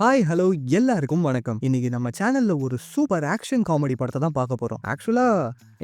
Hi hello எல்லாருக்கும் வணக்கம். இன்னைக்கு நம்ம சேனல்ல ஒரு சூப்பர் ஆக்ஷன் காமெடி படத்தை தான் பார்க்க போறோம். ஆக்சுவலா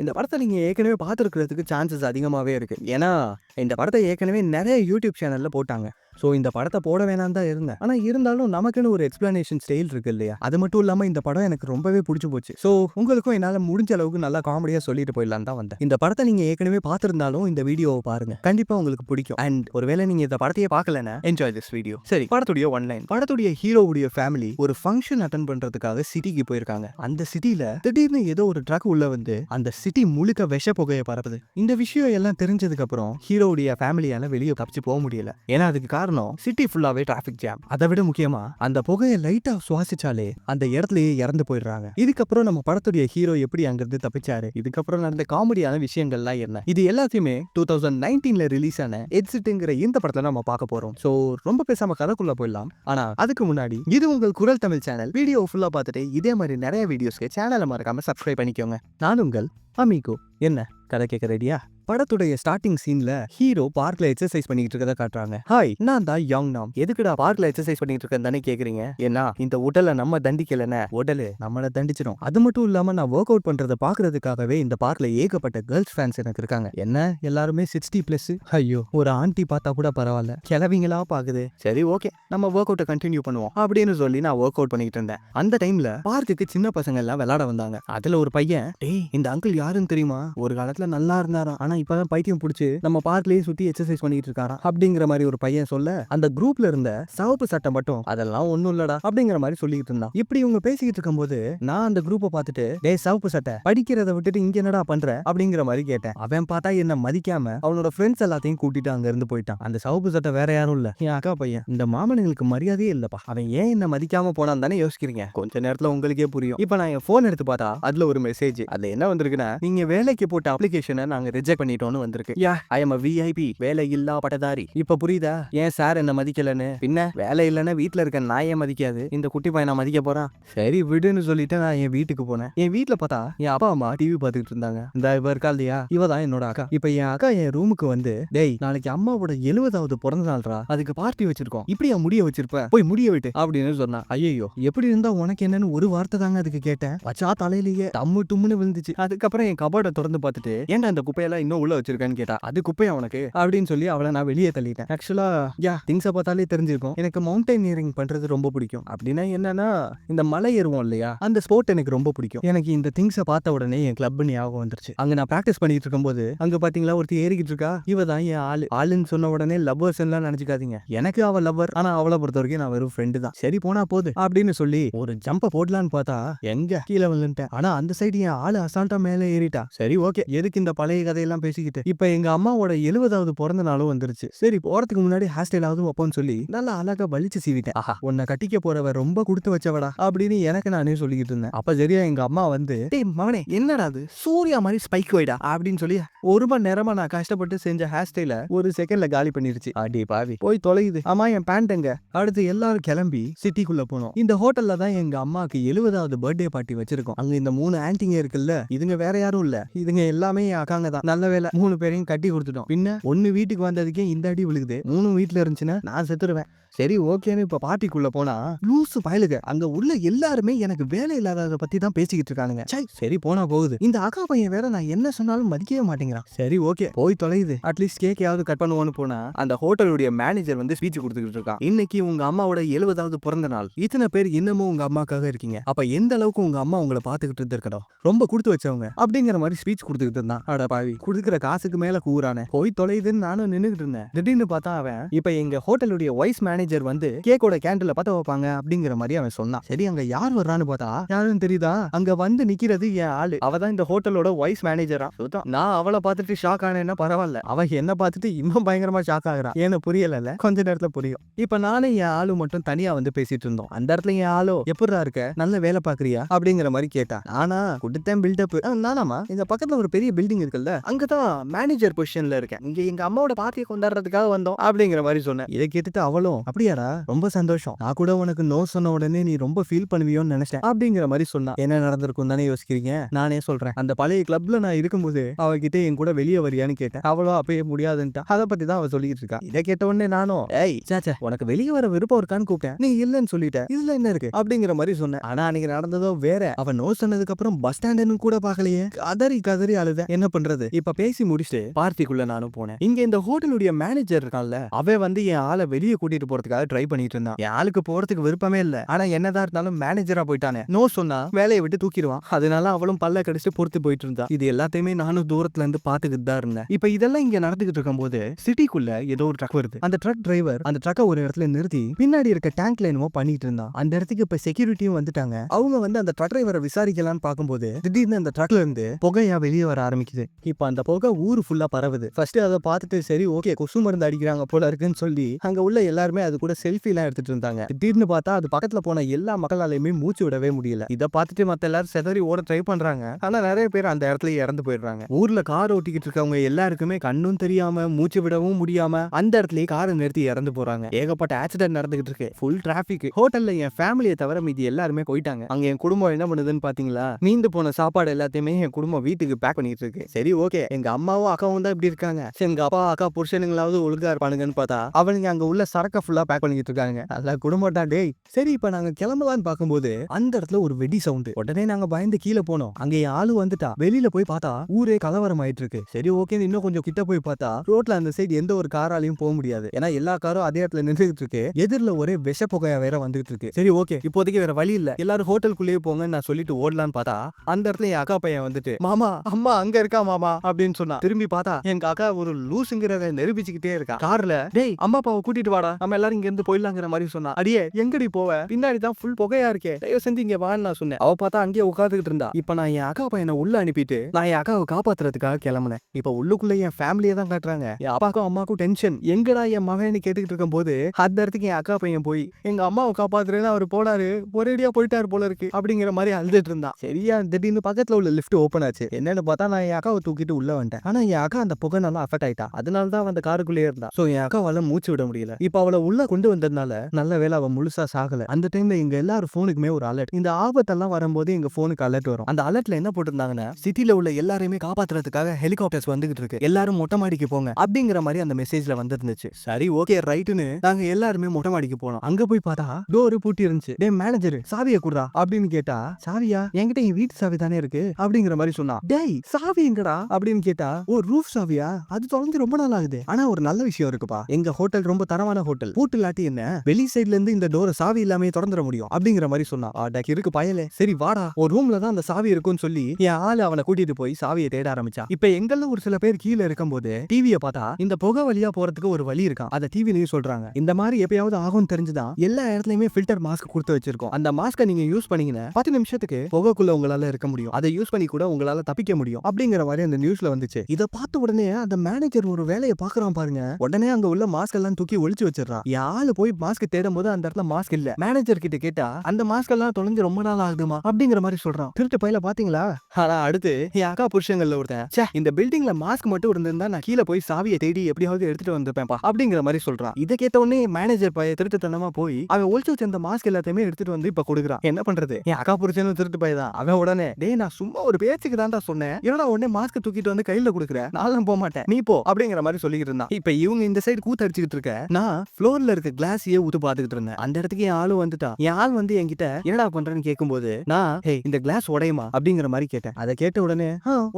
இந்த படத்தை நீங்க ஏற்கனவே பார்த்துருக்கிறதுக்கு சான்சஸ் அதிகமாகவே இருக்கு. ஏன்னா இந்த படத்தை ஏற்கனவே நிறைய யூடியூப் சேனல்ல போட்டாங்க. ஸோ இந்த படத்தை போட வேணாம் தான் இருந்தேன். ஆனால் இருந்தாலும் நமக்குன்னு ஒரு எக்ஸ்பிளனேஷன் ஸ்டைல் இருக்கு இல்லையா? அது மட்டும் இல்லாமல் இந்த படம் எனக்கு ரொம்பவே பிடிச்சி போச்சு. ஸோ உங்களுக்கும் என்னால் முடிஞ்ச அளவுக்கு நல்லா காமெடியாக சொல்லிட்டு போயிடலாம் தான் வந்தேன். இந்த படத்தை நீங்கள் ஏற்கனவே பார்த்துருந்தாலும் இந்த வீடியோவை பாருங்க. கண்டிப்பாக உங்களுக்கு பிடிக்கும். அண்ட் ஒருவேளை நீங்கள் இந்த படத்தையே பார்க்கலன்னா என்ஜாய் திஸ் வீடியோ சரி. படத்துடைய ஒன்லைன் படத்துடைய ஹீரோவுடைய ஃபேமிலி ஒரு ஃபங்க்ஷன் அட்டன் பண்றதுக்காக சிட்டிக்கு போயிருக்காங்க. அந்த சிட்டில திடீர்னு ஏதோ ஒரு ட்ரக் உள்ள வந்து அந்த சிட்டி முழுக்க விஷ புகையை பரப்புது. இந்த விஷயம் எல்லாம் தெரிஞ்சதுக்கு அப்புறம் ஹீரோவுடைய ஃபேமிலியால வெளியே தப்பிச்சு போக முடியல. ஏன்னா அதுக்கு காரணம் சிட்டி ஃபுல்லாவே டிராஃபிக் ஜாம் அதை விட முக்கியமா அந்த புகையை லைட்டா சுவாசிச்சாலே அந்த இடத்துலயே இறந்து போயிடுறாங்க. இதுக்கப்புறம் நம்ம படத்துடைய ஹீரோ எப்படி அங்கிருந்து தப்பிச்சாரு? இதுக்கப்புறம் நடந்த காமெடியான விஷயங்கள்லாம் என்ன? இது எல்லாத்தையுமே டூ தௌசண்ட் நைன்டீன்ல ரிலீஸ் ஆன எட்ஸிட்டுங்கிற இந்த படத்தை நம்ம பார்க்க போறோம். ஸோ ரொம்ப பேசாம கதைக்குள்ள போயிடலாம். ஆனா அதுக்கு முன்னாடி இது உங்கள் குரல் தமிழ் சேனல் வீடியோ ஃபுல்லா பார்த்துட்டு இதே மாதிரி நிறைய வீடியோஸ்க்கு சேனலை மறக்காம சப்ஸ்கிரைப் பண்ணிக்கோங்க. நான் உங்கள் அமிகோ. என்ன? கதை கேட்க ரெடியா படத்துடைய ஸ்டார்டிங் சீன்ல ஹீரோ பார்க்ல எக்ஸசைஸ் பண்ணிட்டு இருக்கத காட்டுறாங்க. ஹாய் நான் தான் யங் நாம் எதுக்குடா பார்க்ல எக்ஸசைஸ் பண்ணிட்டு இருக்கேன் தானே கேக்குறீங்க? ஏன்னா இந்த உடலை நம்ம தண்டிக்கலன உடலு நம்மள தண்டிச்சிடும் அது மட்டும் இல்லாம நான் ஒர்க் அவுட் பண்றதை பாக்குறதுக்காகவே இந்த பார்க்ல ஏகப்பட்ட கேர்ள்ஸ் ஃபேன்ஸ் எனக்கு இருக்காங்க. என்ன? எல்லாருமே சிக்ஸ்டி பிளஸ் ஐயோ ஒரு ஆண்டி பார்த்தா கூட பரவாயில்ல. கிளவிங்களா பாக்குது. சரி ஓகே நம்ம ஒர்க் அவுட்டை கண்டினியூ பண்ணுவோம். அப்படின்னு சொல்லி நான் ஒர்க் அவுட் பண்ணிட்டு இருந்தேன். அந்த டைம்ல பார்க்குக்கு சின்ன பசங்க எல்லாம் விளையாட வந்தாங்க. அதுல ஒரு பையன் டேய் இந்த அங்கிள் யாருன்னு தெரியுமா? ஒரு காலத்துல நல்லா இருந்தாரா இருந்தாராம் ஆனா இப்பதான் பைத்தியம் பிடிச்சி நம்ம பார்க்லயே சுத்தி எக்ஸசைஸ் பண்ணிட்டு இருக்காரா அப்படிங்கிற மாதிரி ஒரு பையன் சொல்ல அந்த குரூப்ல இருந்த சவப்பு சட்டை மட்டும் அதெல்லாம் ஒன்றும் இல்லடா அப்படிங்கிற மாதிரி சொல்லிட்டு இருந்தான். இப்படி இவங்க பேசிக்கிட்டு இருக்கும்போது நான் அந்த குரூப்பை பார்த்துட்டு டே சவப்பு சட்டை படிக்கிறத விட்டுட்டு இங்க என்னடா பண்ற? அப்படிங்கிற மாதிரி கேட்டேன். அவன் பார்த்தா என்ன மதிக்காம அவனோட ஃப்ரெண்ட்ஸ் எல்லாத்தையும் கூட்டிட்டு அங்க இருந்து போயிட்டான். அந்த சவப்பு சட்டை வேற யாரும் இல்ல. என் அக்கா பையன் இந்த மாமனுங்களுக்கு மரியாதையே இல்லப்பா. அவன் ஏன் என்ன மதிக்காம போனான் தானே யோசிக்கிறீங்க. கொஞ்ச நேரத்துல உங்களுக்கே புரியும். இப்போ நான் என் போன் எடுத்து பார்த்தா அதுல ஒரு மெசேஜ் அதுல என்ன வந்திருக்குன்னா நீங்க வேலைக்கு போட்ட அப்ளிகேஷனை நாங்க ரிஜெக்ட் பண்ணிட்டோம்னு வந்திருக்கு. யா. ஐ எம் விஐபி வேலை இல்லா பட்டதாரி. இப்ப புரியுதா? ஏன் சார் என்ன மதிக்கலன்னு? பின்ன வேலை இல்லைன்னா வீட்ல இருக்க ஏன் மதிக்காது? இந்த குட்டி பையனை மதிக்க போறான்? சரி விடுன்னு சொல்லிட்டு நான் என் வீட்டுக்கு போனேன். என் வீட்ல பார்த்தா என் அப்பா அம்மா டிவி பார்த்துக்கிட்டு இருந்தாங்க. இந்த இவ இருக்கா இல்லையா? இவ தான் என்னோட அக்கா. இப்ப என் அக்கா என் ரூமுக்கு வந்து டேய் நாளைக்கு அம்மாவோட எழுபதாவது பிறந்த நாள்ரா? அதுக்கு பார்ட்டி வச்சிருக்கோம். இப்படியா முடிய வச்சிருப்ப போய் முடிய விட்டு அப்படின்னு சொன்னா. ஐயோ எப்படி இருந்தா உனக்கு என்னன்னு ஒரு வார்த்தை தாங்க அதுக்கு கேட்டேன். வச்சா தலையிலேயே டம்மு டும்முன்னு விழுந்துச்சு. அதுக்கப்புறம் என் கபோர்டை திறந்து பார்த்துட்டு ஏன்டா இந்த குப்பையெல்லாம் இன்னும் உள்ள வச்சிருக்கான்னு கேட்டா அது குப்பையா உனக்கு? அப்படின்னு சொல்லி அவளை நான் வெளியே தள்ளிட்டேன். ஆக்சுவலா யா திங்ஸை பார்த்தாலே தெரிஞ்சிருக்கும். எனக்கு மவுண்டனியரிங் பண்றது ரொம்ப பிடிக்கும். அப்படின்னா என்னன்னா இந்த மலை ஏறுவோம் இல்லையா? அந்த ஸ்போர்ட் எனக்கு ரொம்ப பிடிக்கும். எனக்கு இந்த திங்ஸை பார்த்த உடனே என் கிளப் ஞாபகம் வந்துருச்சு. அங்க நான் ப்ராக்டிஸ் பண்ணிட்டு இருக்கும்போது அங்க பாத்தீங்களா ஒருத்தி ஏறிக்கிட்டு இருக்கா? இவ தான் என் ஆளு. ஆளுன்னு சொன்ன உடனே லவ்வர்ஸ் எல்லாம் நினைச்சுக்காதீங்க. எனக்கு அவ லவ்வர் ஆனா அவளை பொறுத்த வரைக்கும் நான் வெறும் ஃப்ரெண்டு தான். சரி போனா போது அப்படின்னு சொல்லி ஒரு ஜம்ப போடலான்னு பார்த்தா எங்க கீழே விழுந்துட்டேன். ஆனா அந்த சைடு என் ஆளு அசால்ட்டா மேலே ஏறிட்டா. சரி ஓகே எதுக்கு இந்த பழைய கதையெல்லாம் பேசிக்கிட்டு இப்ப எங்க அம்மாவோட எழுபதாவது பிறந்த நாளும் வந்துருச்சு. சரி போறதுக்கு முன்னாடி ஹேர் ஸ்டைலாவது வைப்போம்னு சொல்லி நல்லா அழகா வலிச்சு சீவிட்டேன். ஆஹா. உன்னை கட்டிக்க போறவ ரொம்ப கொடுத்து வச்சவடா அப்படின்னு எனக்கு நானே சொல்லிக்கிட்டு இருந்தேன். அப்ப சரியா எங்க அம்மா வந்து டேய் மவனே என்னடா அது சூர்யா மாதிரி ஸ்பைக் வைடா அப்படின்னு சொல்லி ஒரு மணி நேரமா நான் கஷ்டப்பட்டு செஞ்ச ஹேர் ஸ்டைல ஒரு செகண்ட்ல காலி பண்ணிருச்சு. அடி பாவி. போய் தொலையுது. ஆமா என் பேண்ட் எங்க? அடுத்து எல்லாரும் கிளம்பி சிட்டிக்குள்ள போனோம். இந்த ஹோட்டல்ல தான் எங்க அம்மாக்கு எழுபதாவது பர்த்டே பார்ட்டி வச்சிருக்கோம். அங்க இந்த மூணு ஆன்டிங்க இருக்குல்ல இதுங்க வேற யாரும் இல்ல. இதுங்க எல்லாமே என் அக்காங்க தான். நல்ல வேலை மூணு பேரையும் கட்டி கொடுத்துட்டோம். பின்ன ஒன்னு வீட்டுக்கு வந்ததுக்கே இந்த அடி விழுகுது. மூணு வீட்டுல இருந்துச்சுன்னா நான் செத்துருவேன். சரி ஓகேன்னு இப்ப பார்ட்டிக்குள்ள போனா லூசு பயலுக. அங்க உள்ள எல்லாருமே எனக்கு வேலை இல்லாததை பத்தி தான் பேசிக்கிட்டு இருக்கானுங்க. சை சரி போனா போகுது. இந்த அக்கா பையன் வேற நான் என்ன சொன்னாலும் மதிக்கவே மாட்டேங்கிறான். சரி ஓகே போய் தொலையுது. அட்லீஸ்ட் கேக்கையாவது கட் பண்ணுவோன்னு போனா அந்த ஹோட்டலுடைய மேனேஜர் வந்து ஸ்பீச் கொடுத்துக்கிட்டு இருக்கான். இன்னைக்கு உங்க அம்மாவோட எழுபதாவது பிறந்த நாள். இத்தனை பேர் இன்னமும் உங்க அம்மாக்காக இருக்கீங்க. அப்ப எந்த அளவுக்கு உங்க அம்மா உங்களை பாத்துக்கிட்டு இருந்திருக்கணும் ரொம்ப கொடுத்து வச்சவங்க. அப்படிங்கிற மாதிரி ஸ்பீச் கொடுத்துக்கிட்டு இருந்தான். அட பாவி. கொடுக்குற காசுக்கு மேல கூறானே போய் தொலையுதுன்னு நானும் நின்னுகிட்டு இருந்தேன். திடீர்னு பார்த்தா அவன் இப்ப எங்க ஹோட்டலுடைய வைஸ் மேனேஜர் மேனேஜர் வந்து கேக்கோட கேண்டில் பத்த வைப்பாங்க அப்படிங்கிற மாதிரி அவன் சொன்னான். சரி அங்க யார் வர்றான்னு பார்த்தா யாருன்னு தெரியுதா? அங்க வந்து நிக்கிறது என் ஆளு. அவ தான் இந்த ஹோட்டலோட வைஸ் மேனேஜரா நான் அவளை பார்த்துட்டு ஷாக் ஆனேன்னா பரவாயில்ல. அவ என்ன பார்த்துட்டு இன்னும் பயங்கரமா ஷாக் ஆகுறான் ஏன்னு புரியல கொஞ்ச நேரத்துல புரியும். இப்ப நானும் என் ஆளு மட்டும் தனியா வந்து பேசிட்டு இருந்தோம். அந்த இடத்துல என் ஆளோ எப்படிடா இருக்க? நல்ல வேலை பாக்குறியா அப்படிங்கிற மாதிரி கேட்டா. ஆனா கொடுத்தேன் பில்டப் நானாமா இந்த பக்கத்துல ஒரு பெரிய பில்டிங் இருக்குல்ல அங்கதான் மேனேஜர் பொசிஷன்ல இருக்கேன். இங்க எங்க அம்மாவோட பார்ட்டியை கொண்டாடுறதுக்காக வந்தோம். அப்படிங்கிற மாதிரி சொன்னேன். இதை கேட்டுட்டு அவளும் அப்படியாடா? ரொம்ப சந்தோஷம். நான் கூட உனக்கு நோ சொன்ன உடனே நீ ரொம்ப ஃபீல் பண்ணுவியோன்னு நினைச்சேன் அப்படிங்கிற மாதிரி சொன்னா. என்ன நடந்திருக்கும் தானே யோசிக்கிறீங்க? நானே சொல்றேன். அந்த பழைய கிளப்ல நான் இருக்கும்போது அவகிட்ட என் கூட வெளியே வரியான்னு கேட்டேன். அவ்வளவு அப்பயே முடியாதுன்ட்டா. அதை பத்தி தான் அவ சொல்லிட்டு இருக்கா. இதை கேட்ட உடனே நானும் ஏய் சாச்சா உனக்கு வெளியே வர விருப்பம் இருக்கான்னு கூப்பிட்டேன். நீ இல்லைன்னு சொல்லிட்ட. இதுல என்ன இருக்கு? அப்படிங்கிற மாதிரி சொன்னேன். ஆனா அன்னைக்கு நடந்ததோ வேற. அவன் நோ சொன்னதுக்கு அப்புறம் பஸ் ஸ்டாண்டுன்னு கூட பாக்கலையே கதறி கதறி அழுத என்ன பண்றது? இப்ப பேசி முடிச்சுட்டு பார்ட்டிக்குள்ள நானும் போனேன். இங்க இந்த ஹோட்டலுடைய மேனேஜர் இருக்கான்ல அவன் வந்து என் ஆளை வெளியே கூட்டிட்டு போறதுக்காக ட்ரை பண்ணிட்டு இருந்தான். என் ஆளுக்கு போறதுக்கு விருப்பமே இல்ல. ஆனா என்னதான் இருந்தாலும் மேனேஜரா போயிட்டானே. நோ சொன்னா வேலையை விட்டு தூக்கிடுவான். அதனால அவளும் பல்ல கடிச்சு பொறுத்து போயிட்டு இருந்தா. இது எல்லாத்தையுமே நானும் தூரத்துல இருந்து பாத்துக்கிட்டு தான் இருந்தேன். இப்ப இதெல்லாம் இங்க நடந்துகிட்டு இருக்கும்போது சிட்டிக்குள்ள ஏதோ ஒரு ட்ரக் வருது. அந்த ட்ரக் டிரைவர் அந்த ட்ரக்கை ஒரு இடத்துல நிறுத்தி பின்னாடி இருக்க டேங்க்ல என்னமோ பண்ணிட்டு இருந்தான். அந்த இடத்துக்கு இப்ப செக்யூரிட்டியும் வந்துட்டாங்க. அவங்க வந்து அந்த ட்ரக் டிரைவரை விசாரிக்கலாம்னு பார்க்கும்போது திடீர்னு அந்த ட்ரக்ல இருந்து புகையா வெளியே வர ஆரம்பிக்குது. இப்ப அந்த புகை ஊர் ஃபுல்லா பரவுது. ஃபர்ஸ்ட் அதை பார்த்துட்டு சரி ஓகே கொசு மருந்து அடிக்கிறாங்க போல இருக்குன்னு சொல்லி அங்க உள்ள எல்லாருமே அது கூட செல்ஃபி எல்லாம் எடுத்துட்டு இருந்தாங்க. திடீர்னு பார்த்தா அது பக்கத்துல போன எல்லா மக்களாலையுமே மூச்சு விடவே முடியல. இதை பார்த்துட்டு மத்த எல்லாரும் செதறி ஓட ட்ரை பண்றாங்க. ஆனா நிறைய பேர் அந்த இடத்துல இறந்து போயிடுறாங்க. ஊர்ல கார் ஓட்டிக்கிட்டு இருக்கவங்க எல்லாருக்குமே கண்ணும் தெரியாம மூச்சு விடவும் முடியாம அந்த இடத்துலயே காரை நிறுத்தி இறந்து போறாங்க. ஏகப்பட்ட ஆக்சிடென்ட் நடந்துகிட்டு இருக்கு. ஃபுல் டிராபிக் ஹோட்டல்ல என் ஃபேமிலியை தவிர மீதி எல்லாருமே போயிட்டாங்க. அங்க என் குடும்பம் என்ன பண்ணுதுன்னு பாத்தீங்களா? மீந்து போன சாப்பாடு எல்லாத்தையுமே என் குடும்பம் வீட்டுக்கு பேக் பண்ணிட்டு இருக்கு. சரி ஓகே எங்க அம்மாவும் அக்காவும் தான் இப்படி இருக்காங்க. சரி, எங்க அப்பா அக்கா புருஷனுங்களாவது ஒழுங்கா இருப்பானுங்கன்னு பார்த்தா அவனுங்க அங்க உள்ள சரக்க ஃபுல்லாக பேக் பண்ணிட்டு இருக்காங்க நல்ல குடும்பம் தான் டேய். சரி இப்ப நாங்க கிளம்பலான்னு பார்க்கும்போது அந்த இடத்துல ஒரு வெடி சவுண்ட் உடனே நாங்க பயந்து கீழே போனோம். அங்க ஆளு வந்துட்டா. வெளியில போய் பார்த்தா ஊரே கலவரம் ஆயிட்டு இருக்கு சரி ஓகே இன்னும் கொஞ்சம் கிட்ட போய் பார்த்தா ரோட்ல அந்த சைடு எந்த ஒரு காராலையும் போக முடியாது. ஏன்னா எல்லா காரும் அதே இடத்துல நின்றுட்டு இருக்கு எதிரில் ஒரே விஷ புகையா வேற வந்துட்டு இருக்கு சரி ஓகே இப்போதைக்கு வேற வழி இல்ல. எல்லாரும் ஹோட்டலுக்குள்ளேயே போங்கன்னு நான் சொல்லிட்டு ஓடலான்னு பார்த்தா அந்த இடத்துல என் அக்கா பையன் வந்துட்டு மாமா அம்மா அங்க இருக்கா மாமா? அப்படின்னு சொன்னா. திரும்பி பார்த்தா எங்க அக்கா ஒரு லூசுங்கிறத நிரூபிச்சுக்கிட்டே இருக்கா. கார்ல டேய் அம்மா அப்பாவை கூட்டிட்டு வாடா. நம்ம எல்லாரும் இங்க இருந்து போயிடலாங்கிற மாதிரி சொன்னா. அடியே எங்கடி போவ? பின்னாடி தான் ஃபுல் புகையா இருக்கே. தயவு செஞ்சு இங்க வான்னு நான் சொன்னேன். அவ பார்த்தா அங்கேயே உட்காந்துக்கிட்டு இருந்தா. இப்ப நான் என் அக்கா பையனை உள்ள அனுப்பிட்டு நான் என் அக்காவை காப்பாத்துறதுக்காக கிளம்புனேன். இப்ப உள்ளுக்குள்ள என் ஃபேமிலியை தான் காட்டுறாங்க. என் அப்பாக்கும் அம்மாக்கும் டென்ஷன் எங்கடா என் மகன்னு கேட்டுக்கிட்டு இருக்கும் போது அந்த இடத்துக்கு என் அக்கா பையன் போய் எங்க அம்மாவை காப்பாத்துறேன்னு அவர் போனாரு. ஒரேடியா போயிட்டாரு போல இருக்கு. அப்படிங்கிற மாதிரி அழுதுட்டு இருந்தான் சரியா திடீர்னு பக்கத்துல உள்ள லிஃப்ட் ஓப்பன் ஆச்சு. என்னன்னு பார்த்தா நான் என் அக்காவை தூக்கிட்டு உள்ள வந்துட்டேன். ஆனா என் அக்கா அந்த புகை நல்லா அஃபெக்ட் ஆயிட்டா. அதனால தான் அந்த காருக்குள்ளேயே இருந்தா. சோ என் அக்காவால மூச்சு விட முடியல. இப்ப அவளை உள்ள கொண்டு வந்ததுனால நல்ல வேலை அவன் முழுசா சாகல. அந்த டைம்ல எங்க எல்லாரும் போனுக்குமே ஒரு அலர்ட் இந்த ஆபத்தெல்லாம் வரும்போது எங்க போனுக்கு அலர்ட் வரும். அந்த அலர்ட்ல என்ன போட்டிருந்தாங்கன்னா சிட்டில உள்ள எல்லாரையுமே காப்பாத்துறதுக்காக ஹெலிகாப்டர்ஸ் வந்துகிட்டு இருக்கு. எல்லாரும் மொட்டை மாடிக்கு போங்க அப்படிங்கிற மாதிரி அந்த மெசேஜ்ல வந்திருந்துச்சு. சரி ஓகே ரைட்டுன்னு நாங்க எல்லாருமே மொட்டை மாடிக்கு போனோம். அங்க போய் பார்த்தா டோரு பூட்டி இருந்துச்சு. டே மேனேஜர் சாவிய குடுறா அப்படின்னு கேட்டா சாவியா என்கிட்ட என் வீட்டு சாவி தானே இருக்கு அப்படிங்கிற மாதிரி சொன்னா. டேய் சாவி எங்கடா அப்படின்னு கேட்டா ஓ ரூஃப் சாவியா? அது தொடர்ந்து ரொம்ப நாள் ஆகுது ஆனா ஒரு நல்ல விஷயம் இருக்குப்பா. எங்க ஹோட்டல் ரொம்ப தரமான ஹோட்டல் பூட்டு இல்லாட்டி என்ன? வெளி சைடுல இருந்து இந்த டோரை சாவி இல்லாமே திறந்துட முடியும் அப்படிங்கிற மாதிரி சொன்னா. அடக்கு இருக்கு பயலே. சரி வாடா. ஒரு ரூம்ல தான் அந்த சாவி இருக்கும்னு சொல்லி என் ஆளு அவனை கூட்டிட்டு போய் சாவியை தேட ஆரம்பிச்சா. இப்ப எங்கெல்லாம் ஒரு சில பேர் கீழே இருக்கும்போது டிவியை பார்த்தா இந்த புகை வழியா போறதுக்கு ஒரு வழி இருக்கான் அதை டிவிலையும் சொல்றாங்க. இந்த மாதிரி எப்பயாவது ஆகும் தெரிஞ்சுதான் எல்லா இடத்துலயுமே ஃபில்டர் மாஸ்க் கொடுத்து வச்சிருக்கோம். அந்த மாஸ்கை நீங்க யூஸ் பண்ணீங்கன்னா பத்து நிமிஷத்துக்கு புகைக்குள்ள உங்களால இருக்க முடியும். அதை யூஸ் பண்ணி கூட உங்களால தப்பிக்க முடியும் அப்படிங்கிற மாதிரி அந்த நியூஸ்ல வந்துச்சு. இதை பார்த்த உடனே அந்த மேனேஜர் ஒரு வேலையை பாக்குறான் பாருங்க. உடனே அங்க உள்ள மாஸ்க் எல்லாம் தூக்கி ஒழிச்சு வச்சிடறான். என் போய் மாஸ்க் தேடும் போது அந்த இடத்துல மாஸ்க் இல்ல? மேனேஜர் கிட்ட கேட்டா அந்த மாஸ்க் எல்லாம் தொலைஞ்சு ரொம்ப நாள் ஆகுதுமா? அப்படிங்கிற மாதிரி சொல்றான். திருட்டு பையில பாத்தீங்களா? ஆனா அடுத்து என் அக்கா புருஷங்கள்ல ஒருத்தன் ச்சே இந்த பில்டிங்ல மாஸ்க் மட்டும் இருந்திருந்தா நான் கீழே போய் சாவியை தேடி எப்படியாவது எடுத்துட்டு வந்திருப்பேன்ப்பா அப்படிங்கிற மாதிரி சொல்றான். இதை கேட்ட உடனே மேனேஜர் பைய திருட்டுத்தனமா போய் அவன் ஒழிச்சு வச்சிருந்த மாஸ்க் எல்லாத்தையுமே எடுத்துட்டு வந்து இப்ப கொடுக்குறான். என்ன பண்றது? என் அக்கா புருஷனும் திருட்டு பைய தான். அவன் உடனே டேய் நான் சும்மா ஒரு பேச்சுக்கு தான்டா சொன்னேன். என்னடா உடனே மாஸ்க் தூக்கிட்டு வந்து கையில கொடுக்குற? நான் போக மாட்டேன் நீ போ அப்படிங்கிற மாதிரி சொல்லிக்கிட்டு இருந்தான். இப்ப இவங்க இந்த சைடு கூத்து அடிச்சுக்கிட்டு இருக்க. நான் ஃப்ளோர்ல இருக்க கிளாஸையே ஊத்து பாத்துக்கிட்டு இருந்தேன். அந்த இடத்துக்கு என் ஆளும் வந்துட்டான் என் ஆள் வந்து என்கிட்ட என்னடா பண்றேன்னு கேட்கும்போது நான் ஹே இந்த கிளாஸ் உடையுமா? அப்படிங்கிற மாதிரி கேட்டேன். அதை கேட்ட உடனே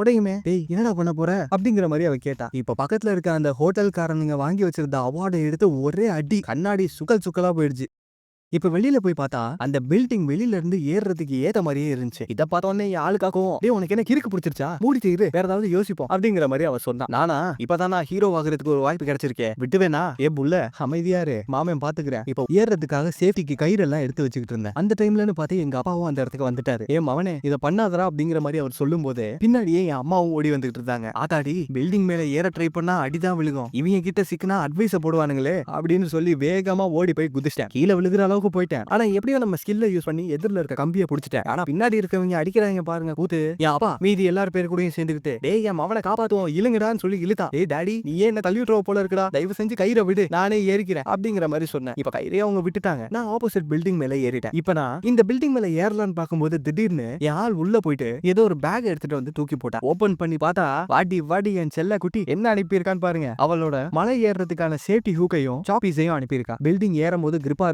உடையுமே. டேய் என்னடா பண்ண போற? அப்படிங்கிற மாதிரி அவ கேட்டா. இப்ப பக்கத்துல இருக்க அந்த ஹோட்டல்காரனுங்க வாங்கி வச்சிருந்த அவார்டை எடுத்து ஒரே அடி கண்ணாடி சுக்கல் சுக்கலா போயிடுச்சு. இப்ப வெளியில போய் பார்த்தா அந்த பில்டிங் வெளியில இருந்து ஏறுறதுக்கு ஏத்த மாதிரியே இருந்துச்சு. இத பார்த்த உடனே என் ஆளுக்காகவும் டேய் உனக்கு என்ன கிறுக்கு பிடிச்சிருச்சா? மூடிட்டு இரு வேற ஏதாவது யோசிப்போம். அப்படிங்கிற மாதிரி அவர் சொன்னா நானா? இப்பதான் நான் ஹீரோ ஆகுறதுக்கு ஒரு வாய்ப்பு கிடைச்சிருக்கே. விட்டுவேனா? ஏ புள்ள. அமைதியாரு மாமன் பாத்துக்கிறேன். இப்போ ஏறுறதுக்காக சேஃப்டிக்கு கயிறெல்லாம் எடுத்து வச்சுக்கிட்டு இருந்தேன். அந்த டைம்லன்னு பார்த்து எங்க அப்பாவும் அந்த இடத்துக்கு வந்துட்டாரு. ஏ மவனே இதை பண்ணாதடா. அப்படிங்கிற மாதிரி அவர் சொல்லும் போது பின்னாடியே என் அம்மாவும் ஓடி வந்துகிட்டு இருந்தாங்க. ஆத்தாடி பில்டிங் மேல ஏற ட்ரை பண்ணா அடிதான் விழுகும். இவங்க கிட்ட சிக்கனா அட்வைஸ் போடுவானுங்களே. அப்படின்னு சொல்லி வேகமா ஓடி போய் குதிச்சிட்டேன். கீழே விழுகிற அளவுக்கு அளவுக்கு போயிட்டேன். ஆனா எப்படியோ நம்ம ஸ்கில்ல யூஸ் பண்ணி எதிரில் இருக்க கம்பியை பிடிச்சிட்டேன். ஆனா பின்னாடி இருக்கவங்க அடிக்கிறாங்க பாருங்க கூத்து. என் அப்பா மீதி எல்லாரும் பேர் கூடயும் சேர்ந்துக்கிட்டு. டே என் மவனை காப்பாத்துவோம். இழுங்கடான்னு சொல்லி இழுத்தான் ஏ டாடி நீ ஏன் என்ன தள்ளி போல இருக்கடா? தயவு செஞ்சு கயிறை விடு. நானே ஏறிக்கிறேன். அப்படிங்கிற மாதிரி சொன்னேன். இப்ப கயிறே அவங்க விட்டுட்டாங்க. நான் ஆப்போசிட் பில்டிங் மேல ஏறிட்டேன். இப்ப நான் இந்த பில்டிங் மேல ஏறலான்னு பார்க்கும்போது திடீர்னு என் ஆள் உள்ள போயிட்டு ஏதோ ஒரு பேக் எடுத்துட்டு வந்து தூக்கி போட்டா. ஓபன் பண்ணி பார்த்தா வாடி வாடி என் செல்ல குட்டி என்ன அனுப்பியிருக்கான்னு பாருங்க. அவளோட மலை ஏறுறதுக்கான சேஃப்டி ஹூக்கையும் சாப்பீஸையும் அனுப்பியிருக்கா. பில்டிங் ஏறும் போது கிரிப்பா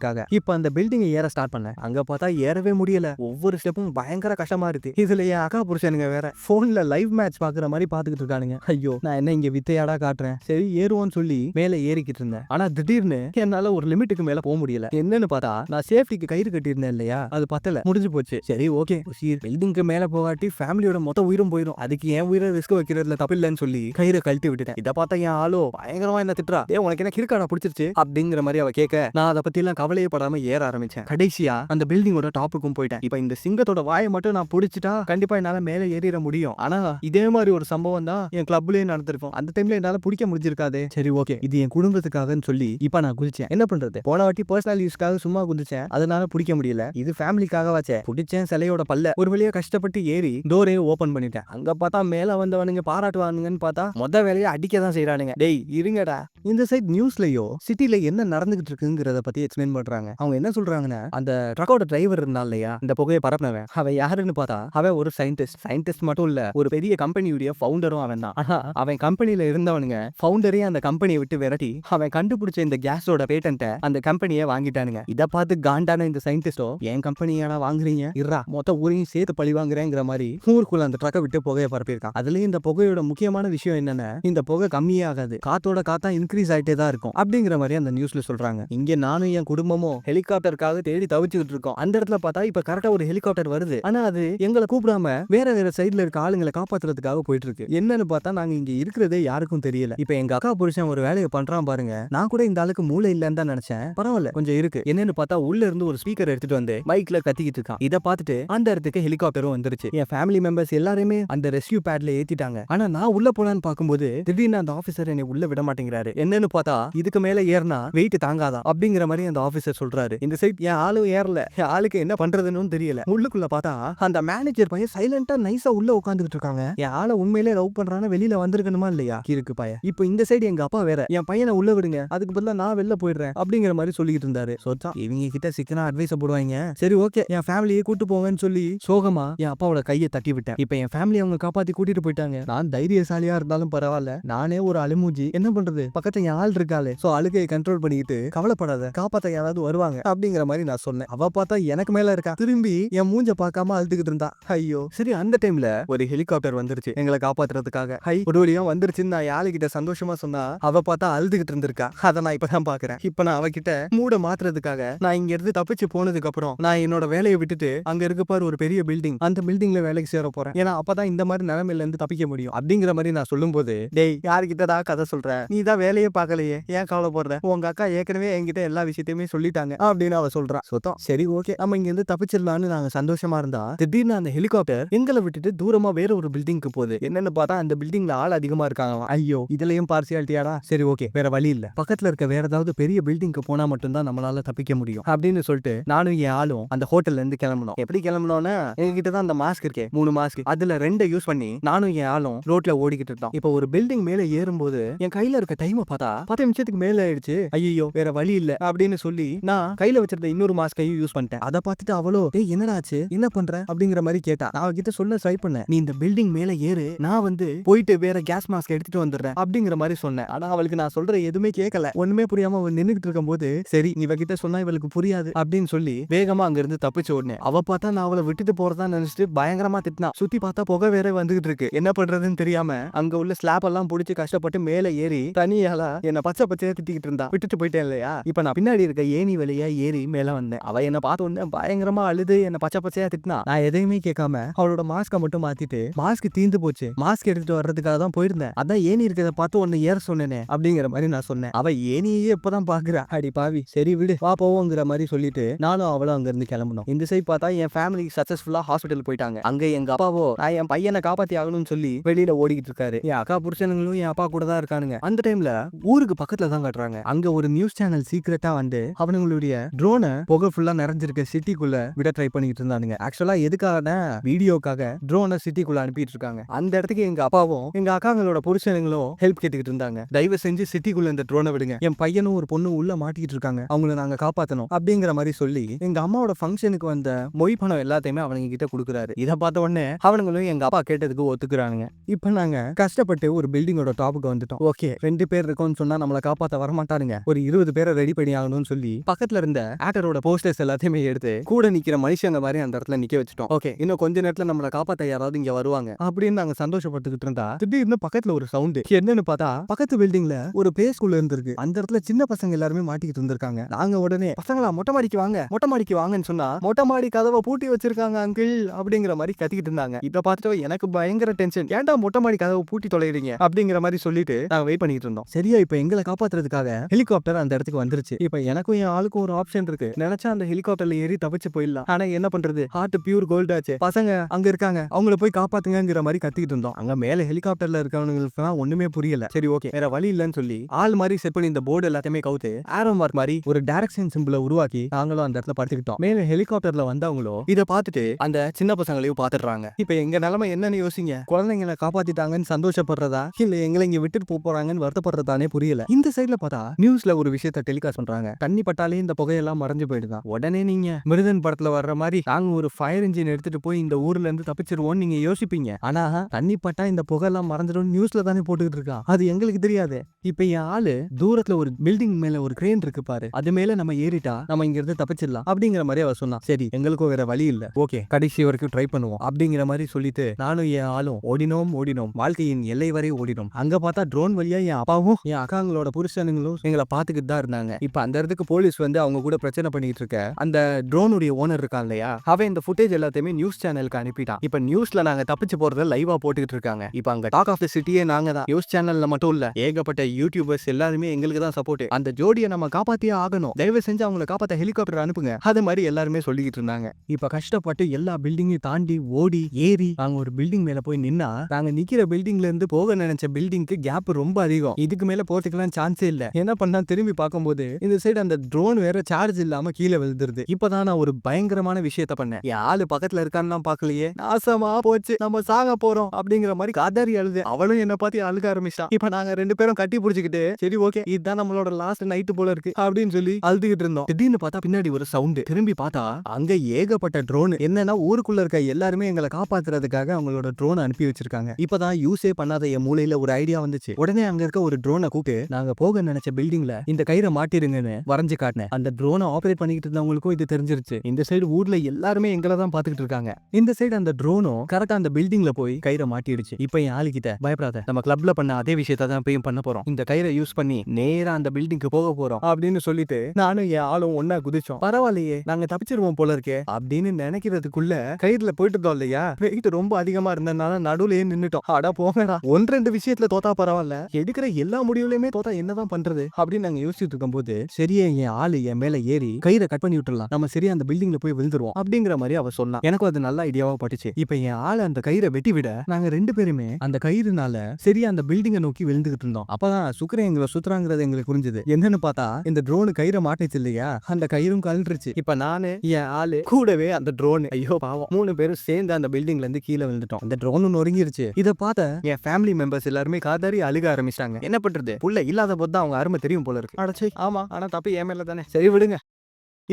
இருக்கணுங்கிறதுக்காக இப்ப அந்த பில்டிங் ஏற ஸ்டார்ட் பண்ணேன். அங்க பார்த்தா ஏறவே முடியல. ஒவ்வொரு ஸ்டெப்பும் பயங்கர கஷ்டமா இருக்கு. இதுல என் அக்கா புருஷனுங்க வேற போன்ல லைவ் மேட்ச் பாக்குற மாதிரி பாத்துக்கிட்டு இருக்கானுங்க. ஐயோ நான் என்ன இங்க வித்தையாடா காட்டுறேன். சரி ஏறுவோம்னு சொல்லி மேல ஏறிக்கிட்டு இருந்தேன். ஆனா திடீர்னு என்னால ஒரு லிமிட்டுக்கு மேல போக முடியல. என்னன்னு பார்த்தா நான் சேஃப்டிக்கு கயிறு கட்டியிருந்தேன் இல்லையா? அது பத்தல. முடிஞ்சு போச்சு. சரி ஓகே பில்டிங்க்கு மேல போகாட்டி ஃபேமிலியோட மொத்த உயிரும் போயிடும் அதுக்கு என் உயிரை ரிஸ்க் வைக்கிறதுல தப்பில்லைன்னு சொல்லி கயிறை கழட்டி விட்டுட்டேன். இதை பார்த்தா என் ஆளோ பயங்கரமா என்ன திட்டுறா? ஏ உனக்கு என்ன கிறுக்காடா பிடிச்சிருச்சு? அப்படிங்கிற மாதிரி அவ கேட்க நான் அதை பத்தி எல்லாம் கவலையே படாம ஏற ஆரம்பிச்சேன். கடைசியா அந்த பில்டிங்கோட டாப்புக்கும் போயிட்டேன். இப்போ இந்த சிங்கத்தோட வாயை மட்டும் நான் பிடிச்சிட்டா கண்டிப்பா என்னால மேலே ஏறிட முடியும். ஆனா இதே மாதிரி ஒரு சம்பவம் தான் என் கிளப்லயே நடந்திருக்கும். அந்த டைம்ல என்னால பிடிக்க முடிஞ்சிருக்காது. சரி ஓகே இது என் குடும்பத்துக்காகன்னு சொல்லி இப்ப நான் குதிச்சேன். என்ன பண்றது? போன வாட்டி பர்சனல் யூஸ்க்காக சும்மா குதிச்சேன். அதனால பிடிக்க முடியல. இது ஃபேமிலிக்காக வச்சேன். பிடிச்சேன் சிலையோட பல்ல. ஒரு வழியா கஷ்டப்பட்டு ஏறி டோரே ஓபன் பண்ணிட்டேன். அங்க பார்த்தா மேல வந்தவனுங்க பாராட்டுவானுங்கன்னு பார்த்தா மொத வேலையை அடிக்க தான் செய்யறானுங்க டேய் இருங்கடா. இந்த சைட் நியூஸ்லயோ சிட்டில என்ன நடந்துகிட்டு இருக்குங்கிறத பத்தி எக்ஸ்பிளைன் பண்றாங்க. அவங்க என்ன சொல்றாங்கன்னா அந்த ட்ரக்கோட டிரைவர் இருந்தா இல்லையா? இந்த புகையை பரப்பினவன். அவன் யாருன்னு பார்த்தா அவன் ஒரு சயின்டிஸ்ட் சயின்டிஸ்ட் மட்டும் இல்ல ஒரு பெரிய கம்பெனியுடைய ஃபவுண்டரும் அவன் தான் ஆனா அவன் கம்பெனில இருந்தவனுங்க ஃபவுண்டரே அந்த கம்பெனியை விட்டு விரட்டி அவன் கண்டுபிடிச்ச இந்த கேஸோட பேட்டன்ட்டை அந்த கம்பெனியை வாங்கிட்டானுங்க. இதை பார்த்து காண்டான இந்த சயின்டிஸ்டோ என் கம்பெனியாடா வாங்குறீங்க? இறா மொத்த ஊரையும் சேர்த்து பழி வாங்குறேங்கிற மாதிரி ஊருக்குள்ள அந்த ட்ரக்கை விட்டு புகையை பரப்பியிருக்கான். அதுலயும் இந்த புகையோட முக்கியமான விஷயம் என்னன்னா இந்த புகை கம்மியே ஆகாது காத்தோட காத்தா இன்க்ரீஸ் ஆயிட்டே தான் இருக்கும். அப்படிங்கிற மாதிரி அந்த நியூஸ்ல சொல்றாங்க. இங்க நானும் என் குடும்பமும் ஹெலிகாப்டருக்காக தேடி தவிச்சுக்கிட்டு இருக்கோம். அந்த இடத்துல பார்த்தா இப்ப கரெக்டா ஒரு ஹெலிகாப்டர் வருது. ஆனா அது எங்களை கூப்பிடாம வேற வேற சைடுல இருக்க ஆளுங்களை காப்பாத்துறதுக்காக போயிட்டு இருக்கு என்னன்னு பார்த்தா நாங்க இங்க இருக்கிறதே யாருக்கும் தெரியல. இப்ப எங்க அக்கா புருஷன் ஒரு வேலையை பண்றான் பாருங்க. நான் கூட இந்த ஆளுக்கு மூளை இல்லைன்னு தான் நினைச்சேன். பரவாயில்ல கொஞ்சம் இருக்கு. என்னன்னு பார்த்தா உள்ள இருந்து ஒரு ஸ்பீக்கர் எடுத்துட்டு வந்து மைக்ல கத்திக்கிட்டு இருக்கான். இதை பார்த்துட்டு அந்த இடத்துக்கு ஹெலிகாப்டரும் வந்துருச்சு. என் ஃபேமிலி மெம்பர்ஸ் எல்லாருமே அந்த ரெஸ்கியூ பேட்ல ஏத்திட்டாங்க. ஆனா நான் உள்ள போலான்னு பார்க்கும்போது திடீர்னு அந்த ஆபீசர் என்னை உள்ள விட மாட்டேங்கிறாரு. என்னன்னு பார்த்தா இதுக்கு மேல ஏறினா வெயிட் தாங்காதா அப்படிங்கிற மாதிரி அந்த ஆபீசர் சொல்றாரு. இந்த சைட் என் ஆளும் ஏறல. என் ஆளுக்கு என்ன பண்றதுன்னு தெரியல. உள்ளுக்குள்ள பார்த்தா அந்த மேனேஜர் பையன் சைலண்டா நைஸா உள்ள உட்காந்துட்டு இருக்காங்க. என் ஆளை உண்மையிலே லவ் பண்றான்னு வெளியில வந்திருக்கணுமா இல்லையா? இருக்கு பைய இப்போ இந்த சைடு எங்க அப்பா வேற. என் பையனை உள்ள விடுங்க. அதுக்கு பதிலா நான் வெளில போயிடுறேன். அப்படிங்கிற மாதிரி சொல்லிட்டு இருந்தாரு. சொத்தா இவங்க கிட்ட சிக்கனா அட்வைஸ் போடுவாங்க. சரி ஓகே என் ஃபேமிலியை கூட்டு போங்கன்னு சொல்லி சோகமா என் அப்பாவோட கையை தட்டி விட்டேன். இப்போ என் ஃபேமிலி அவங்க காப்பாத்தி கூட்டிட்டு போயிட்டாங்க. நான் தைரியசாலியா இருந்தாலும் பரவாயில்ல. நானே ஒரு அழுமூஞ்சி என்ன பண்றது? பக்கத்துல என் ஆள் இருக்காளே. சோ அழுகையை கண்ட்ரோல் பண்ணிக்கிட்டு கவலைப்படாத. காப்பாத்த யாராவது வருவாங்க அப்படிங்கிற மாதிரி நான் சொன்னேன். அவ பார்த்தா எனக்கு மேல இருக்கா? திரும்பி என் மூஞ்ச பார்க்காம அழுதுகிட்டு இருந்தா. ஐயோ. சரி அந்த டைம்ல ஒரு ஹெலிகாப்டர் வந்துருச்சு. எங்களை காப்பாத்துறதுக்காக. ஹை ஒரு வந்துருச்சுன்னு நான் யாழிகிட்ட சந்தோஷமா சொன்னா அவ பார்த்தா அழுதுகிட்டு இருந்திருக்கா. அதை நான் இப்பதான் பாக்குறேன் இப்ப நான் அவகிட்ட மூட மாத்துறதுக்காக நான் இங்க இருந்து தப்பிச்சு போனதுக்கு அப்புறம் நான் என்னோட வேலையை விட்டுட்டு அங்க இருக்க பாரு ஒரு பெரிய பில்டிங் அந்த பில்டிங்ல வேலைக்கு சேர போறேன். ஏன்னா அப்பதான் இந்த மாதிரி நிலைமையில இருந்து தப்பிக்க முடியும். அப்படிங்கிற மாதிரி நான் சொல்லும் போது டேய் யாருகிட்டதா கதை சொல்ற? நீ தான் வேலையே பார்க்கலையே. ஏன் கவலைப்படுற? உங்க அக்கா ஏற்கனவே என்கிட்ட எல்லா விஷயத்தையுமே சொல்லிட்டாங்க அப்படின்னு அவ சொல்றான் சுத்தம். சரி ஓகே. நம்ம இங்க இருந்து தப்பிச்சிடலாம்னு நாங்க சந்தோஷமா இருந்தா திடீர்னு அந்த ஹெலிகாப்டர் எங்களை விட்டுட்டு தூரமா வேற ஒரு பில்டிங்க்கு போகுது. என்னன்னு பார்த்தா அந்த பில்டிங்ல ஆள் அதிகமா இருக்காங்க ஐயோ இதுலயும் பார்சியாலிட்டியாடா சரி ஓகே. வேற வழி இல்ல. பக்கத்துல இருக்க வேற ஏதாவது பெரிய பில்டிங்க்கு போனா மட்டும்தான் நம்மளால தப்பிக்க முடியும். அப்படின்னு சொல்லிட்டு நானும் என் ஆளும் அந்த ஹோட்டல்ல இருந்து கிளம்பணும் எப்படி கிளம்பணும்னா எங்ககிட்ட தான் அந்த மாஸ்க் இருக்கே. மூணு மாஸ்க் அதுல ரெண்டை யூஸ் பண்ணி நானும் என் ஆளும் ரோட்ல ஓடிக்கிட்டு இருந்தோம். இப்போ ஒரு பில்டிங் மேல ஏறும்போது என் கையில இருக்க டைமை பார்த்தா பத்து நிமிஷத்துக்கு மேல ஆயிடுச்சு. ஐயோ வேற வழி இல்ல அப்படின்னு சொல்லி நான் கையில வச்சிருந்த இன்னொரு மாஸ்கையும் யூஸ் பண்ணிட்டேன். அதை பார்த்துட்டு அவளோ டேய் என்னடாச்சு என்ன பண்ற? அப்படிங்கிற மாதிரி கேட்டா. நான் அவகிட்ட சொல்ல ட்ரை பண்ணேன். நீ இந்த பில்டிங் மேல ஏறு. நான் வந்து போயிட்டு வேற கேஸ் மாஸ்க் எடுத்துட்டு வந்துடுறேன். அப்படிங்கிற மாதிரி சொன்னேன். ஆனா அவளுக்கு நான் சொல்ற எதுவுமே கேட்கல ஒண்ணுமே புரியாம அவன் இருக்கும் இருக்கும்போது சரி நீ இவகிட்ட சொன்னா இவளுக்கு புரியாது. அப்படின்னு சொல்லி வேகமா அங்க இருந்து தப்பிச்சு உடனே அவ பார்த்தா நான் அவளை விட்டுட்டு போறதா நினைச்சிட்டு பயங்கரமா திட்டினா. சுத்தி பார்த்தா புகை வேற வந்துகிட்டு இருக்கு. என்ன பண்றதுன்னு தெரியாம அங்க உள்ள ஸ்லாப் எல்லாம் புடிச்சு கஷ்டப்பட்டு மேல ஏறி தனியால என்ன பச்சை பச்சையா திட்டிக்கிட்டு இருந்தா. விட்டுட்டு போயிட்டேன் இல்லையா? இப்ப நான் பின்னாடி இருக்க ஏணி வழியா ஏறி மேல வந்தேன். அவ என்ன பார்த்த உடனே பயங்கரமா அழுது என்ன பச்சை பச்சையா திட்டினா. நான் எதையுமே கேட்காம அவளோட மாஸ்க்கை மட்டும் மாத்திட்டு மாஸ்க் தீந்து போச்சு. மாஸ்க் எடுத்துட்டு வர்றதுக்காக தான் போயிருந்தேன். அதான் ஏணி இருக்கிறத பார்த்து ஒன்னு ஏற சொன்னேனே அப்படிங்கிற மாதிரி நான் சொன்னேன். அவ ஏனியே இப்பதான் பாக்குறா அடி பாவி சரி விடு வா போவோங்கிற மாதிரி சொல்லிட்டு நானும் அவளும் அங்க இருந்து கிளம்பணும் இந்த சைட் பார்த்தா என் ஃபேமிலி சக்சஸ்ஃபுல்லா ஹாஸ்பிட்டல் போயிட்டாங்க. அங்க எங்க அப்பாவோ நான் என் பையனை காப்பாத்தி ஆகணும்னு சொல்லி வெளியில ஓடிக்கிட்டு இருக்காரு. என் அக்கா புருஷனுங்களும் என் அப்பா கூட தான் இருக்கானுங்க. அந்த டைம்ல ஊருக்கு பக்கத்துல தான் கட்டுறாங்க. அங்க ஒரு நியூஸ் சேனல் சீக்கிரட்டா வந்து அவனுங்களுடைய ட்ரோனை புகை ஃபுல்லா நிறைஞ்சிருக்க சிட்டிக்குள்ள விட ட்ரை பண்ணிட்டு இருந்தானுங்க. ஆக்சுவலா எதுக்கான வீடியோக்காக ட்ரோனை சிட்டிக்குள்ள அனுப்பிட்டு இருக்காங்க. அந்த இடத்துக்கு எங்க அப்பாவும் எங்க அக்காங்களோட புருஷனுங்களும் ஹெல்ப் கேட்டுக்கிட்டு இருந்தாங்க. தயவு செஞ்சு சிட்டிக்குள்ள இந்த ட்ரோனை விடுங்க. என் பையனும் ஒரு பொண்ணு உள்ள மாட்டிக்கிட்டு இருக்காங்க. அவங்கள நாங்க காப்பாத்தணும் அப்படிங்கிற மாதிரி சொல்லி எங்க அம்மாவோட ஃபங்க்ஷனுக்கு வந்த மொய் பணம் எல்லாத்தையுமே அவனுங்க கிட்ட கொடுக்குறாரு. இதை பார்த்த உடனே அவனுங்களும் எங்க அப்பா கேட்டதுக்கு ஒத்துக்குறானுங்க. இப்போ நாங்க கஷ்டப்பட்டு ஒரு பில்டிங்கோட டாப்புக்கு வந்துட்டோம். ஓகே ரெண்டு பேர் இருக்கோம்னு சொன்னா நம்மளை காப்பாத்த வரமாட்டானுங்க. ஒரு இருபது பேரை ரெடி பண்ணி ஆகணும்னு சொல்லி பக்கத்துல இருந்த ஆக்டரோட போஸ்டர்ஸ் எல்லாத்தையுமே எடுத்து கூட நிக்கிற மனுஷங்க மாதிரி அந்த இடத்துல நிக்க வச்சுட்டோம். ஓகே இன்னும் கொஞ்ச நேரத்துல நம்மளை காப்பாத்த யாராவது இங்க வருவாங்க. அப்படின்னு நாங்க சந்தோஷப்பட்டுக்கிட்டு இருந்தா திடீர்னு பக்கத்துல ஒரு சவுண்ட் என்னன்னு பார்த்தா பக்கத்து பில்டிங்ல ஒரு பே ஸ்கூல் இருந்திருக்கு. அந்த இடத்துல சின்ன பசங்க எல்லாருமே மாட்டிக்கிட்டு இருந்திருக்காங்க. நாங்க உடனே பசங்களா மொட்டை மாடிக்கு வாங்க மொட்டை மாடிக்கு வாங்கன்னு சொன்னா மொட்டை மாடி கதவை பூட்டி வச்சிருக்காங்க அங்கிள் அப்படிங்கிற மாதிரி கத்திக்கிட்டு இருந்தாங்க. இத பார்த்துட்டு எனக்கு பயங்கர டென்ஷன் ஏன்டா மொட்டை மாடி கதவை பூட்டி தொலைறீங்க? அப்படிங்கிற மாதிரி சொல்லிட்டு நாங்க வெயிட் பண்ணிட்டு இருந்தோம். சரியா இப்ப எங்களை காப்பாத்துறதுக்காக ஹெலிகாப்டர் அந்த இடத்துக்கு வந்துருச்சு. இப்ப எனக்கும் என் ஆளுக்கும் ஒரு ஆப்ஷன் இருக்கு. நினைச்சா அந்த ஹெலிகாப்டர்ல ஏறி தப்பிச்சு போயிடலாம். ஆனா என்ன பண்றது? ஹார்ட் பியூர் கோல்ட் ஆச்சு. பசங்க அங்க இருக்காங்க. அவங்கள போய் காப்பாத்துங்கிற மாதிரி கத்திக்கிட்டு இருந்தோம். அங்க மேல ஹெலிகாப்டர்ல இருக்கவங்களுக்கு ஒண்ணுமே புரியல. சரி ஓகே வேற வழி இல்லைன்னு சொல்லி ஆள் மாதிரி செட் பண்ணி இந்த போர்டு எல்லாத்தையுமே கவுத்து ஆரோ மார்க் மாதிரி ஒரு டைரக்ஷன் சிம்பிள உருவாக்கி நாங்களும் அந்த இடத்துல படுத்துக்கிட்டோம். மேல ஹெலிகாப்டர்ல வந்தவங்களோ இதை பார்த்துட்டு அந்த சின்ன பசங்களையும் பாத்துடுறாங்க இப்ப எங்க நிலைமை என்னன்னு யோசிங்க. குழந்தைங்களை காப்பாத்திட்டாங்கன்னு சந்தோஷப்படுறதா? இல்ல எங்களை இங்க விட்டுட்டு போறாங்கன்னு வருத்தப்படுறதானே புரியல. இந்த சைடுல பார்த்தா நியூஸ்ல ஒரு விஷயத்த டெலிகாஸ்ட் பண்றாங்க. தண்ணி பட்டாலே இந்த புகையெல்லாம் மறைஞ்சு போயிடுதான் உடனே நீங்க மிருதன் படத்துல வர்ற மாதிரி நாங்க ஒரு ஃபயர் இன்ஜின் எடுத்துட்டு போய் இந்த ஊர்ல இருந்து தப்பிச்சிருவோம் நீங்க யோசிப்பீங்க. ஆனா தண்ணி பட்டா இந்த புகையெல்லாம் மறைஞ்சிடும் நியூஸ்ல தானே போட்டுக்கிட்டு இருக்கான் அது எங்களுக்கு தெரியாது. இப்ப என் ஆளு தூரத்துல ஒரு பில்டிங் மேல ஒரு கிரேன் இருக்கு பாரு. அது மேல நம்ம ஏறிட்டா நம்ம இங்க இருந்து தப்பிச்சிடலாம் அப்படிங்கிற மாதிரி அவ சொன்னா. சரி எங்களுக்கும் வேற வழி இல்ல. ஓகே கடைசி வரைக்கும் ட்ரை பண்ணுவோம் அப்படிங்கிற மாதிரி சொல்லிட்டு நானும் என் ஆளும் ஓடினோம் ஓடினோம். வாழ்க்கையின் எல்லை வரை ஓடினோம். அங்க பார்த்தா ட்ரோன் வழியா என் அப்பாவும் என் அக்காங்களோட புருஷனுங்களும் எங்களை பாத்துக்கிட்டு தான் இருந்தாங்க. இப்ப அந்த இடத்துக்கு போலீஸ் வந்து அவங்க கூட பிரச்சனை பண்ணிட்டு இருக்க அந்த ட்ரோனுடைய ஓனர் இருக்கான் இல்லையா? அவன் இந்த ஃபுட்டேஜ் எல்லாத்தையுமே நியூஸ் சேனலுக்கு அனுப்பிட்டான். இப்ப நியூஸ்ல நாங்க தப்பிச்சு போறத லைவா போட்டுக்கிட்டு இருக்காங்க. இப்ப அங்க டாக் ஆஃப் த சிட்டியே நாங்க தான். நியூஸ் சேனல்ல மட்டும் இல்ல ஏகப்பட்ட யூடியூபர்ஸ் எல்லாருமே எங்களுக்கு தான் சப்போர்ட் அந்த ஜோடியை நம்ம காப்பாத்தியே ஆகணும். தயவு செஞ்சு அவங்கள காப்பாத்த ஹெலிகாப்டர் அனுப்புங்க. அது மாதிரி எல்லாருமே சொல்லிக்கிட்டு இருந்தாங்க. இப்ப கஷ்டப்பட்டு எல்லா பில்டிங்கையும் தாண்டி ஓடி ஏறி நாங்க ஒரு பில்டிங் மேல போய் நின்னா நாங்க நிக்கிற பில்டிங்ல இருந்து போக நினைச்ச பில்டிங்க்கு கேப் ரொம்ப அதிகம். இதுக்கு மேல போறதுக்கெல்லாம் சான்ஸே இல்ல. என்ன பண்ணா திரும்பி பார்க்கும்போது இந்த சைடு அந்த ட்ரோன் வேற சார்ஜ் இல்லாம கீழே விழுந்துருது. இப்பதான் நான் ஒரு பயங்கரமான விஷயத்த பண்ணேன். ஆளு பக்கத்துல இருக்கான்னு பார்க்கலையே. நாசமா போச்சு. நம்ம சாக போறோம் அப்படிங்கிற மாதிரி காதாரி அழுது அவளும் என்ன பார்த்து அழுக ஆரம்பிச்சா இப்ப நாங்க ரெண்டு பேரும் கட்டி பிடிச்சிக்கிட்டு சரி ஓகே இதுதான் நம்மளோட லாஸ்ட் நைட்டு போல இருக்கு அப்படின்னு சொல்லி அழுதுகிட்டு இருந்தோம். திடீர்னு பார்த்தா பின்னாடி ஒரு சவுண்ட் திரும்பி பார்த்தா அங்க ஏகப்பட்ட ட்ரோன் என்னன்னா ஊருக்குள்ள இருக்க எல்லாருமே எங்களை காப்பாத்துறதுக்காக அவங்களோட ட்ரோன் அனுப்பி வச்சிருக்காங்க. இப்பதான் யூஸே பண்ணாத என் மூலையில ஒரு ஐடியா வந்துச்சு. உடனே அங்க இருக்க ஒரு ட்ரோனை கூப்பிட்டு நாங்க போக நினைச்ச பில்டிங்ல இந்த கயிறை மாட்டிருங்கன்னு வரைஞ்சு காட்டினேன். அந்த ட்ரோனை ஆபரேட் பண்ணிக்கிட்டு இருந்தவங்களுக்கும் இது தெரிஞ்சிருச்சு. இந்த சைடு ஊர்ல எல்லாருமே எங்களை தான் பாத்துக்கிட்டு இருக்காங்க. இந்த சைடு அந்த ட்ரோனும் கரெக்டா அந்த பில்டிங்ல போய் கயிறை மாட்டிடுச்சு. இப்ப என் ஆளுகிட்ட பயப்படாத நம்ம கிளப்ல பண்ண அதே விஷயத்தை தான் இப்பயும் பண்ண போறோம். இந்த கயிறை யூஸ் பண்ணி நேரா அந்த பில்டிங்க்கு போக போறோம். அப்படின்னு சொல்லிட்டு நானும் என் ஆளும் ஒன்னா குதிச்சோம். பரவாயில்லையே நாங்க தப்பிச்சிருவோம் போல இருக்கே. அப்படின்னு நினைக்கிறதுக்குள்ள கயிறுல போயிட்டு இல்லையா? வெயிட் ரொம்ப அதிகமா இருந்ததுனால நடுவுலயே நின்னுட்டோம். அடா போங்கடா. ஒன்று ரெண்டு விஷயத்துல தோத்தா பரவாயில்ல. எடுக்கிற எல்லா முடிவுலயுமே தோத்தா என்னதான் பண்றது? அப்படின்னு நாங்க யோசிச்சுட்டு இருக்கும்போது சரியே என் ஆளு என் மேல ஏறி கயிறை கட் பண்ணி விட்டுலாம் நம்ம சரியா அந்த பில்டிங்ல போய் விழுந்துருவோம் அப்படிங்கிற மாதிரி அவ சொன்னா. எனக்கும் அது நல்ல ஐடியாவா பட்டுச்சு. இப்ப என் ஆளு அந்த கயிறை வெட்டி விட நாங்க ரெண்டு பேருமே அந்த கயிறுனால சரியா அந்த பில்டிங்கை நோக்கி விழுந்துகிட்டு இருந்தோம். அப்பதான் சுக்கரன் எங்களை சுத்துறாங்கிறது எங்களுக்கு புரிஞ்சுது. என்னன்னு பார்த்தா இந்த ட்ரோனு கயிறை மாட்டிச்சு இல்லையா? அந்த கயிறும் கழண்டுருச்சு இப்ப நானு என் ஆளு கூடவே அந்த ட்ரோன் ஐயோ பாவம். மூணு பேரும் சேர்ந்து அந்த பில்டிங்ல இருந்து கீழே விழுந்துட்டோம். அந்த ட்ரோனு நொறுங்கிருச்சு. இதை பார்த்த என் ஃபேமிலி மெம்பர்ஸ் எல்லாருமே காதாரி அழுக ஆரம்பிச்சிட்டாங்க. என்ன பண்றது? புள்ள இல்லாத போது தான் அவங்க அருமை தெரியும் போல இருக்கு. அடச்சே. ஆமா. ஆனா தப்பு என் மேல தானே சரி விடுங்க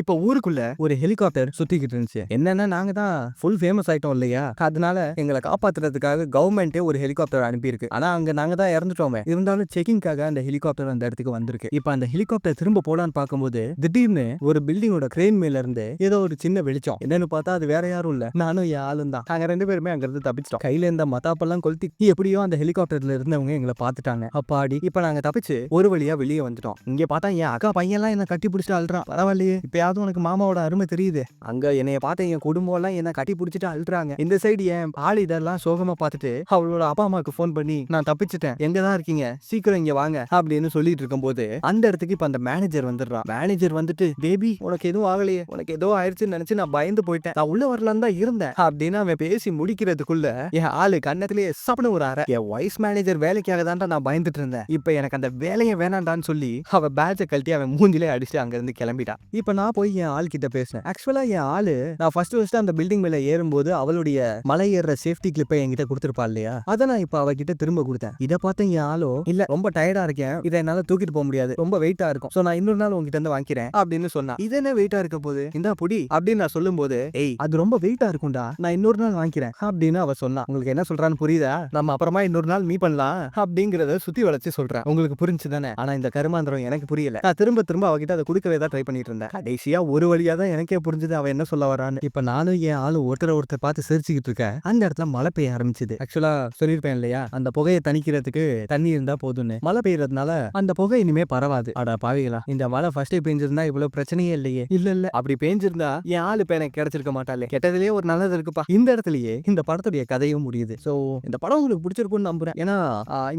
இப்போ ஊருக்குள்ள ஒரு ஹெலிகாப்டர் சுத்திக்கிட்டு இருந்துச்சு. என்னன்னா நாங்க தான் ஃபுல் ஃபேமஸ் ஆயிட்டோம் இல்லையா? அதனால எங்களை காப்பாத்துறதுக்காக கவர்மெண்டே ஒரு ஹெலிகாப்டர் அனுப்பியிருக்கு. ஆனா அங்க நாங்க தான் இறந்துட்டோமே. இருந்தாலும் செக்கிங்காக அந்த ஹெலிகாப்டர் அந்த இடத்துக்கு வந்திருக்கு. இப்போ அந்த ஹெலிகாப்டர் திரும்ப போலான்னு பார்க்கும்போது திடீர்னு ஒரு பில்டிங்கோட கிரெயின் மேல இருந்து ஏதோ ஒரு சின்ன வெளிச்சம். என்னன்னு பார்த்தா அது வேற யாரும் இல்ல. நானும் ஆளும் தான். நாங்க ரெண்டு பேருமே அங்க இருந்து தப்பிச்சிட்டோம். கையில இருந்த மத்தாப்பெல்லாம் கொளுத்தி எப்படியோ அந்த ஹெலிகாப்டர்ல இருந்தவங்க எங்களை பார்த்துட்டாங்க. அப்பாடி இப்போ நாங்க தப்பிச்சு ஒரு வழியா வெளியே வந்துட்டோம். இங்க பார்த்தா என் அக்கா பையன்லாம் என்ன கட்டி பிடிச்சிட்டு அழுறான். பரவாயில்லையே. இப்போ இப்பயாவது உனக்கு மாமாவோட அருமை தெரியுது. அங்க என்னைய பார்த்த என் குடும்பம் எல்லாம் என்ன கட்டி பிடிச்சிட்டு அழுறாங்க இந்த சைடு என் ஆள் இதெல்லாம் சோகமா பார்த்துட்டு அவளோட அப்பா அம்மாவுக்கு ஃபோன் பண்ணி நான் தப்பிச்சிட்டேன். எங்க தான் இருக்கீங்க? சீக்கிரம் இங்க வாங்க. அப்படின்னு சொல்லிட்டு இருக்கும்போது அந்த இடத்துக்கு இப்ப அந்த மேனேஜர் வந்துடுறான். மேனேஜர் வந்துட்டு பேபி உனக்கு எதுவும் ஆகலையே. உனக்கு ஏதோ ஆயிடுச்சுன்னு நினைச்சு நான் பயந்து போயிட்டேன். நான் உள்ள வரலான்னு தான் இருந்தேன். அப்படின்னு அவன் பேசி முடிக்கிறதுக்குள்ள என் ஆளு கண்ணத்திலேயே சப்னு ஒரு அற. என் வைஸ் மேனேஜர் வேலைக்காக தான்டா நான் பயந்துட்டு இருந்தேன். இப்ப எனக்கு அந்த வேலையை வேணாண்டான்னு சொல்லி அவ பேட்சை கழட்டி அவன் மூஞ்சிலே அடிச்சு அங்க இருந்து கிளம்பிட்டான். இப்ப நான் போய் என் ஆள் கிட்ட பேசினேன் ஆக்சுவலா என் ஆளு நான் ஃபர்ஸ்ட் ஃபர்ஸ்ட் அந்த பில்டிங் மேல ஏறும்போது அவளுடைய மலை ஏறுற சேஃப்டி கிளிப்பை என்கிட்ட கொடுத்துருப்பா இல்லையா? அதை நான் இப்ப அவகிட்ட திரும்ப கொடுத்தேன். இதை பார்த்து என் ஆளோ இல்ல ரொம்ப டயர்டா இருக்கேன். இதை என்னால தூக்கிட்டு போக முடியாது. ரொம்ப வெயிட்டா இருக்கும். சோ நான் இன்னொரு நாள் உங்ககிட்ட இருந்து வாங்கிக்கிறேன். அப்படின்னு சொன்னா. இது என்ன வெயிட்டா இருக்க போது இந்த புடி. அப்படின்னு நான் சொல்லும்போது ஏய் அது ரொம்ப வெயிட்டா இருக்கும்டா. நான் இன்னொரு நாள் வாங்கிக்கிறேன். அப்படின்னு அவ சொன்னா. உங்களுக்கு என்ன சொல்றான்னு புரியுதா? நம்ம அப்புறமா இன்னொரு நாள் மீட் பண்ணலாம். அப்படிங்கறத சுத்தி வளைச்சு சொல்றேன். உங்களுக்கு புரிஞ்சு தானே ஆனா இந்த கருமாந்திரம் எனக்கு புரியல. நான் திரும்ப திரும்ப அவகிட்ட அதை கொடுக்கவே தான் ட்ரை பண்ணிட்டு இருந்தேன். கடைசியா ஒரு வழியா தான் எனக்கே புரிஞ்சது அவன் என்ன சொல்ல வரான்னு. இப்ப நானும் என் ஆளு ஒருத்தர ஒருத்தர் பார்த்து சிரிச்சுக்கிட்டு இருக்கேன். அந்த இடத்துல மழை பெய்ய ஆரம்பிச்சது. ஆக்சுவலா சொல்லியிருப்பேன் இல்லையா? அந்த புகையை தணிக்கிறதுக்கு தண்ணி இருந்தா போதும்னு. மழை பெய்யறதுனால அந்த புகை இனிமே பரவாது. அடா பாவிகளா. இந்த மழை ஃபர்ஸ்டே பெஞ்சிருந்தா இவ்வளவு பிரச்சனையே இல்லையே. இல்ல இல்ல. அப்படி பெஞ்சிருந்தா என் ஆளு இப்ப எனக்கு கிடைச்சிருக்க மாட்டாளே. கெட்டதுலயே ஒரு நல்லது இருக்குப்பா. இந்த இடத்துலயே இந்த படத்துடைய கதையும் முடியுது. சோ இந்த படம் உங்களுக்கு பிடிச்சிருக்கும்னு நம்புறேன். ஏன்னா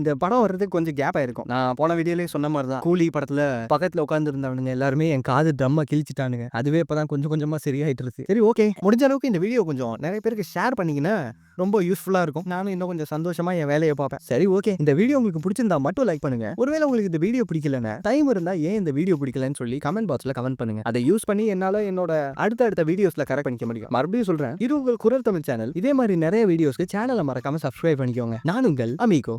இந்த படம் வர்றதுக்கு கொஞ்சம் கேப் ஆயிருக்கும். நான் போன வீடியோலயே சொன்ன மாதிரி தான் கூலி படத்துல பக்கத்துல உட்கார்ந்து இருந்தவனுங்க எல்லாருமே என் காது ட்ரம்ம கிழிச்சிட்டானுங்க அதுவே இப்பதான் கொஞ்சம் கொஞ்சமா சரியாயிட்டு இருக்கு சரி ஓகே. முடிஞ்ச அளவுக்கு இந்த வீடியோ கொஞ்சம் நிறைய பேருக்கு ஷேர் பண்ணீங்கன்னா ரொம்ப யூஸ்ஃபுல்லா இருக்கும். நானும் இன்னும் கொஞ்சம் சந்தோஷமா என் வேலையை பார்ப்பேன். சரி ஓகே. இந்த வீடியோ உங்களுக்கு பிடிச்சிருந்தா மட்டும் லைக் பண்ணுங்க. ஒருவேளை உங்களுக்கு இந்த வீடியோ பிடிக்கலன்னா டைம் இருந்தா ஏன் இந்த வீடியோ பிடிக்கலன்னு சொல்லி கமெண்ட் பாக்ஸ்ல கமெண்ட் பண்ணுங்க. அதை யூஸ் பண்ணி என்னால என்னோட அடுத்த அடுத்த வீடியோஸ்ல கரெக்ட் பண்ணிக்க முடியும். மறுபடியும் சொல்றேன். இது உங்கள் குரல் தமிழ் சேனல் இதே மாதிரி நிறைய வீடியோஸ்க்கு சேனலை மறக்காம சப்ஸ்கிரைப் பண்ணிக்கோங்க. நான் உங்கள் அமிகோ.